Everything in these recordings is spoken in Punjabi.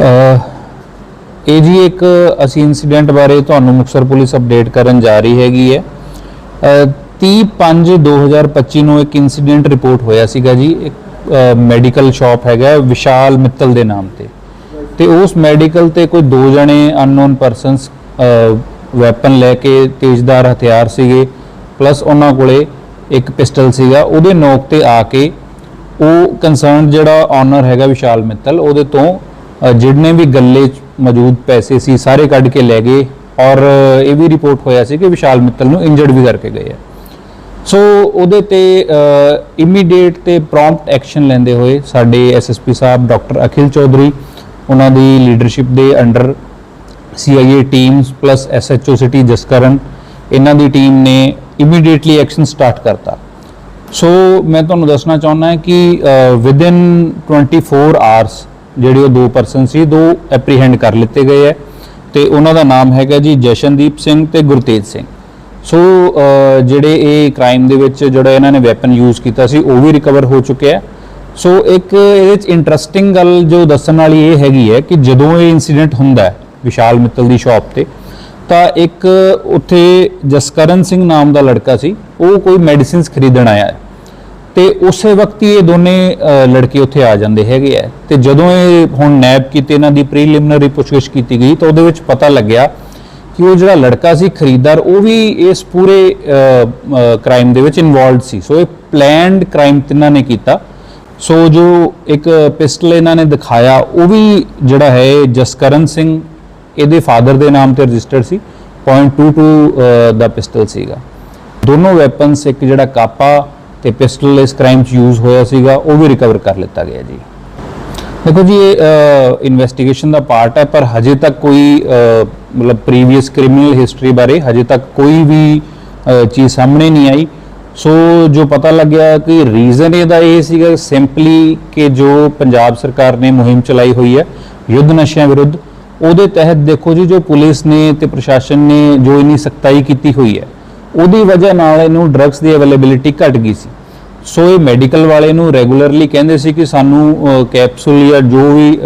ਇਹ ਜੀ ਇੱਕ ਅਸੀਂ ਇਨਸੀਡੈਂਟ ਬਾਰੇ ਤੁਹਾਨੂੰ ਮੁਕਤਸਰ ਪੁਲਿਸ ਅਪਡੇਟ ਕਰਨ ਜਾ ਰਹੀ ਹੈਗੀ ਹੈ। ਅਹ 30/5/2025 ਨੂੰ ਇੱਕ ਇਨਸੀਡੈਂਟ ਰਿਪੋਰਟ ਹੋਇਆ ਸੀਗਾ ਜੀ। ਇੱਕ ਮੈਡੀਕਲ ਸ਼ਾਪ ਹੈਗਾ, ਵਿਸ਼ਾਲ ਮਿੱਤਲ ਦੇ ਨਾਮ ਤੇ। ਤੇ ਉਸ ਮੈਡੀਕਲ ਤੇ ਕੋਈ ਦੋ ਜਣੇ ਅਨਨੋਨ ਪਰਸਨਸ ਵੈਪਨ ਲੈ ਕੇ ਤੇਜ਼ਦਾਰ ਹਥਿਆਰ ਸੀਗੇ। ਪਲੱਸ ਉਹਨਾਂ ਕੋਲੇ ਇੱਕ ਪਿਸਟਲ ਸੀਗਾ। ਉਹਦੇ ਨੋਕ ਤੇ ਆ ਕੇ ਉਹ ਕੰਸਰਨ ਜਿਹੜਾ ਓਨਰ ਹੈਗਾ, ਵਿਸ਼ਾਲ ਮਿੱਤਲ, ਉਹਦੇ ਤੋਂ ਜਿੰਨੇ ਵੀ ਗੱਲੇ ਮੌਜੂਦ ਪੈਸੇ ਸੀ, ਸਾਰੇ ਕੱਢ ਕੇ ਲੈ ਗਏ ਔਰ ਇਹ ਵੀ ਰਿਪੋਰਟ ਹੋਇਆ ਸੀ ਕਿ ਵਿਸ਼ਾਲ ਮਿੱਤਲ ਨੂੰ ਇੰਜਰਡ ਵੀ ਕਰਕੇ ਗਏ ਆ। ਸੋ ਉਹਦੇ ਤੇ ਇਮੀਡੀਏਟ ਤੇ ਪ੍ਰੌਮਪਟ ਐਕਸ਼ਨ ਲੈਂਦੇ ਹੋਏ ਸਾਡੇ ਐਸਐਸਪੀ ਸਾਹਿਬ ਡਾਕਟਰ ਅਖਿਲ ਚੌਧਰੀ, ਉਹਨਾਂ ਦੀ ਲੀਡਰਸ਼ਿਪ ਦੇ under CIA teams plus SHO city Jaskaran, ਇਹਨਾਂ ਦੀ ਟੀਮ ਨੇ ਇਮੀਡੀਏਟਲੀ ਐਕਸ਼ਨ ਸਟਾਰਟ ਕਰਤਾ। ਸੋ ਮੈਂ ਤੁਹਾਨੂੰ ਦੱਸਣਾ ਚਾਹੁੰਦਾ ਹਾਂ ਕਿ ਵਿਦਿਨ 24 ਆਵਰਸ ਜਿਹੜੇ ਉਹ ਦੋ ਪਰਸਨ ਸੀ, ਦੋ ਐਪਰੀਹੈਂਡ ਕਰ ਲਿੱਤੇ ਗਏ ਹੈ ਤੇ ਉਹਨਾਂ ਦਾ ਨਾਮ ਹੈਗਾ ਜੀ ਜਸ਼ਨਦੀਪ ਸਿੰਘ ਤੇ ਗੁਰਤੇਜ ਸਿੰਘ। ਸੋ ਜਿਹੜੇ ਇਹ ਕ੍ਰਾਈਮ ਦੇ ਵਿੱਚ ਜਿਹੜਾ ਇਹਨਾਂ ਨੇ ਵੈਪਨ ਯੂਜ਼ ਕੀਤਾ ਸੀ, ਉਹ ਵੀ ਰਿਕਵਰ ਹੋ ਚੁੱਕਿਆ ਹੈ। ਸੋ ਇੱਕ ਇਹਦੇ ਵਿੱਚ ਇੰਟਰਸਟਿੰਗ ਗੱਲ ਜੋ ਦੱਸਣ ਵਾਲੀ ਇਹ ਹੈਗੀ ਹੈ ਕਿ ਜਦੋਂ ਇਹ ਇਨਸੀਡੈਂਟ ਹੁੰਦਾ ਹੈ ਵਿਸ਼ਾਲ ਮਿੱਤਲ ਦੀ ਸ਼ਾਪ ਤੇ, ਤਾਂ ਇੱਕ ਉੱਥੇ ਜਸਕਰਨ ਸਿੰਘ ਨਾਮ ਦਾ ਲੜਕਾ ਸੀ, ਉਹ ਕੋਈ ਮੈਡੀਸਿਨਸ ਖਰੀਦਣ ਆਇਆ ਤੇ ਉਸੇ ਵਕਤ ਹੀ ਇਹ ਦੋਨੇ ਲੜਕੇ ਉੱਥੇ ਆ ਜਾਂਦੇ ਹੈਗੇ ਆ। ਤੇ ਜਦੋਂ ਇਹ ਹੁਣ ਨੈਬ ਕੀਤੇ ਇਹਨਾਂ ਦੀ ਪ੍ਰੀਲਿਮਿਨਰੀ ਪੁੱਛਗਿੱਛ ਕੀਤੀ ਗਈ ਤਾਂ ਉਹਦੇ ਵਿੱਚ ਪਤਾ ਲੱਗਿਆ ਕਿ ਉਹ ਜਿਹੜਾ ਲੜਕਾ ਸੀ ਖਰੀਦਦਾਰ ਉਹ ਵੀ ਇਸ ਪੂਰੇ ਕ੍ਰਾਈਮ ਦੇ ਵਿੱਚ ਇਨਵੋਲਡ ਸੀ। ਸੋ ਇਹ ਪਲੈਨਡ ਕ੍ਰਾਈਮ ਤਿੰਨਾਂ ਨੇ ਕੀਤਾ। ਸੋ ਜੋ ਇੱਕ ਪਿਸਟਲ ਇਹਨਾਂ ਨੇ ਦਿਖਾਇਆ ਉਹ ਵੀ ਜਿਹੜਾ ਹੈ ਜਸਕਰਨ ਸਿੰਘ ਇਹਦੇ ਫਾਦਰ ਦੇ ਨਾਮ ਤੇ ਰਜਿਸਟਰਡ ਸੀ .22 ਅ, ਦਾ ਪਿਸਟਲ ਸੀਗਾ। ਦੋਨੋਂ ਵੈਪਨਸ ਇੱਕ ਜਿਹੜਾ ਕਾਪਾ ਤੇ ਪਿਸਟਲ ਇਸ ਕ੍ਰਾਈਮ 'ਚ ਯੂਜ਼ ਹੋਇਆ ਸੀਗਾ, ਉਹ ਵੀ ਰਿਕਵਰ ਕਰ ਲਿੱਤਾ ਗਿਆ ਜੀ। ਦੇਖੋ ਜੀ, ਇਹ ਇਨਵੈਸਟੀਗੇਸ਼ਨ ਦਾ ਪਾਰਟ ਹੈ, ਪਰ ਹਜੇ ਤੱਕ ਕੋਈ ਮਤਲਬ ਪ੍ਰੀਵੀਅਸ ਕ੍ਰਿਮੀਨਲ ਹਿਸਟਰੀ ਬਾਰੇ ਹਜੇ ਤੱਕ ਕੋਈ ਵੀ ਚੀਜ਼ ਸਾਹਮਣੇ ਨਹੀਂ ਆਈ। ਸੋ ਜੋ ਪਤਾ ਲੱਗਿਆ ਕਿ ਰੀਜ਼ਨ ਇਹਦਾ ਇਹ ਸੀਗਾ ਸਿੰਪਲੀ ਕਿ ਜੋ ਪੰਜਾਬ ਸਰਕਾਰ ਨੇ ਮੁਹਿੰਮ ਚਲਾਈ ਹੋਈ ਹੈ, ਯੁੱਧ ਨਸ਼ਿਆਂ ਵਿਰੁੱਧ, ਉਹਦੇ ਤਹਿਤ ਦੇਖੋ ਜੀ, ਜੋ ਪੁਲਿਸ ਨੇ ਤੇ ਪ੍ਰਸ਼ਾਸਨ ਨੇ ਜੋ ਇਨੀ ਸਖਤਾਈ ਕੀਤੀ ਹੋਈ ਹੈ ਉਹਦੀ ਵਜ੍ਹਾ ਨਾਲ ਇਹਨੂੰ ਡਰੱਗਸ ਦੀ ਅਵੇਲੇਬਿਲਿਟੀ ਘਟ ਗਈ ਸੀ। ਸੋ ਇਹ ਮੈਡੀਕਲ ਵਾਲੇ ਨੂੰ ਰੈਗੂਲਰਲੀ ਕਹਿੰਦੇ ਸੀ ਕਿ ਸਾਨੂੰ ਕੈਪਸੂਲ ਜਾਂ ਜੋ ਵੀ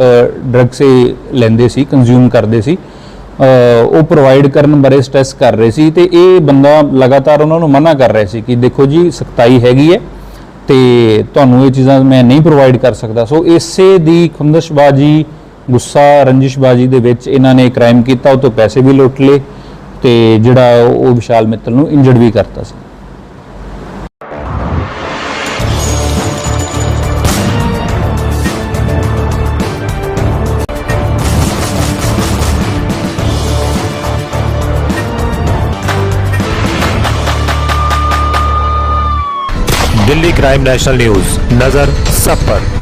ਡਰੱਗਸ ਇਹ ਲੈਂਦੇ ਸੀ ਕੰਜ਼ਿਊਮ ਕਰਦੇ ਸੀ ਉਹ ਪ੍ਰੋਵਾਈਡ ਕਰਨ ਬਾਰੇ ਸਟ੍ਰੈਸ ਕਰ ਰਹੇ ਸੀ ਤੇ ਇਹ ਬੰਦਾ ਲਗਾਤਾਰ ਉਹਨਾਂ ਨੂੰ ਮਨਾ ਕਰ ਰਿਹਾ ਸੀ ਕਿ ਦੇਖੋ ਜੀ, ਸਖਤਾਈ ਹੈਗੀ ਹੈ ਤੇ ਤੁਹਾਨੂੰ ਇਹ ਚੀਜ਼ਾਂ ਮੈਂ ਨਹੀਂ ਪ੍ਰੋਵਾਈਡ ਕਰ ਸਕਦਾ। ਸੋ ਇਸੇ ਦੀ ਖੁੰਦਸ਼ਬਾਜੀ, ਗੁੱਸਾ, ਰੰਜਿਸ਼ਬਾਜੀ ਦੇ ਵਿੱਚ ਇਹਨਾਂ ਨੇ ਕ੍ਰਾਈਮ ਕੀਤਾ, ਉਹ ਤੋਂ ਪੈਸੇ ਵੀ ਲੁੱਟ ਲਏ। ਤੇ ਜਿਹੜਾ ਉਹ ਵਿਸ਼ਾਲ ਮਿੱਤਲ ਨੂੰ ਇੰਜਰਡ ਵੀ ਕਰਤਾ ਸੀ दिल्ली क्राइम नेशनल न्यूज नजर सब पर